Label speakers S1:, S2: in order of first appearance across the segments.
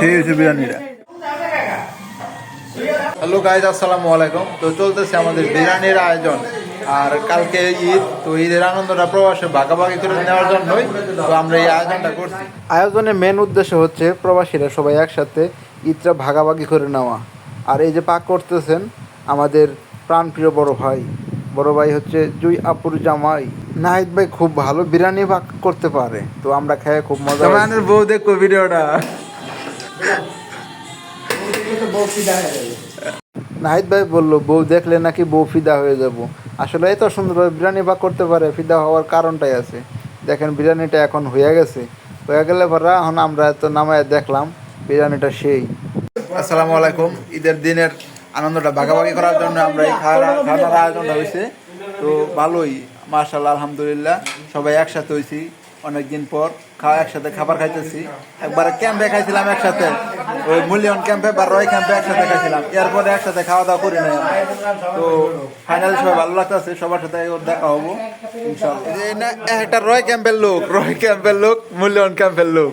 S1: সেই হচ্ছে বিরিয়ানিটা হ্যালো গাইজ আসসালামু আলাইকুম। তো চলতেছে আমাদের বিরিয়ানির আয়োজন। আর কালকে ঈদ তো ঈদের আনন্দটা প্রবাসে ভাগাভাগি করে নেওয়ার জন্যই তো আমরা এই আয়োজনটা করছি। আয়োজনের মেন উদ্দেশ্য হচ্ছে প্রবাসীরা সবাই একসাথে ঈদটা ভাগাভাগি করে নেওয়া। আর এই যে পাক করতেছেন আমাদের প্রাণপ্রিয় বড় ভাই। বড় ভাই হচ্ছে জুই আপুর জামাই। নাহিদ ভাই খুব ভালো বিরিয়ানি ভাগ করতে পারে তো আমরা খেয়ে খুব মজা আমাদের বউ দেখো ভিডিওটা। নাহিদ ভাই বলল বউ দেখলে নাকি বউ ফিদা হয়ে যাব। আসলে এত সুন্দরভাবে বিরিয়ানি ভাগ করতে পারে ফিদা হওয়ার কারণটাই আছে। দেখেন বিরিয়ানিটা এখন হয়ে গেছে। হয়ে গেলে পরে এখন আমরা এত নামায় দেখলাম বিরিয়ানিটা সেই। আসসালামু আলাইকুম। ঈদের দিনের আনন্দটা ভাগাভাগি করার জন্য আমরা এই খাওয়া খাওয়ার আয়োজনটা হয়েছে। তো ভালোই মার্শাল্লাহ আলহামদুলিল্লাহ সবাই একসাথে হয়েছি অনেকদিন পর। খাওয়া একসাথে খাবার খাইতেছি। একবার ক্যাম্পে খাইছিলাম একসাথে। ওই মূল্যন ক্যাম্পে বা রয় ক্যাম্পে একসাথে খাইছিলাম। এরপরে একসাথে খাওয়া দাওয়া করি না তো ফাইনালি সবাই ভালো লাগতেছে সবার সাথে ওর দেখা হব ইনশাল্লাহ এই না একটা রয় ক্যাম্পের লোক রয় ক্যাম্পের লোক মূল্যায়ন ক্যাম্পের লোক।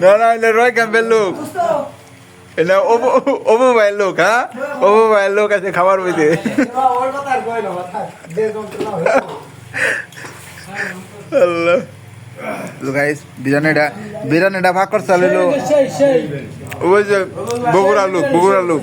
S1: না না এটা রয় ক্যাম্পের লোক এটা অবু ভাইয়ের লোক হ্যাঁ অবু ভাইয়ের লোক আছে খাবার বইতে আল্লাহ গাইস বিরিয়ানিটা বিরিয়ানিটা ভাগ যে বগুড়া লোক বগুড়া লোক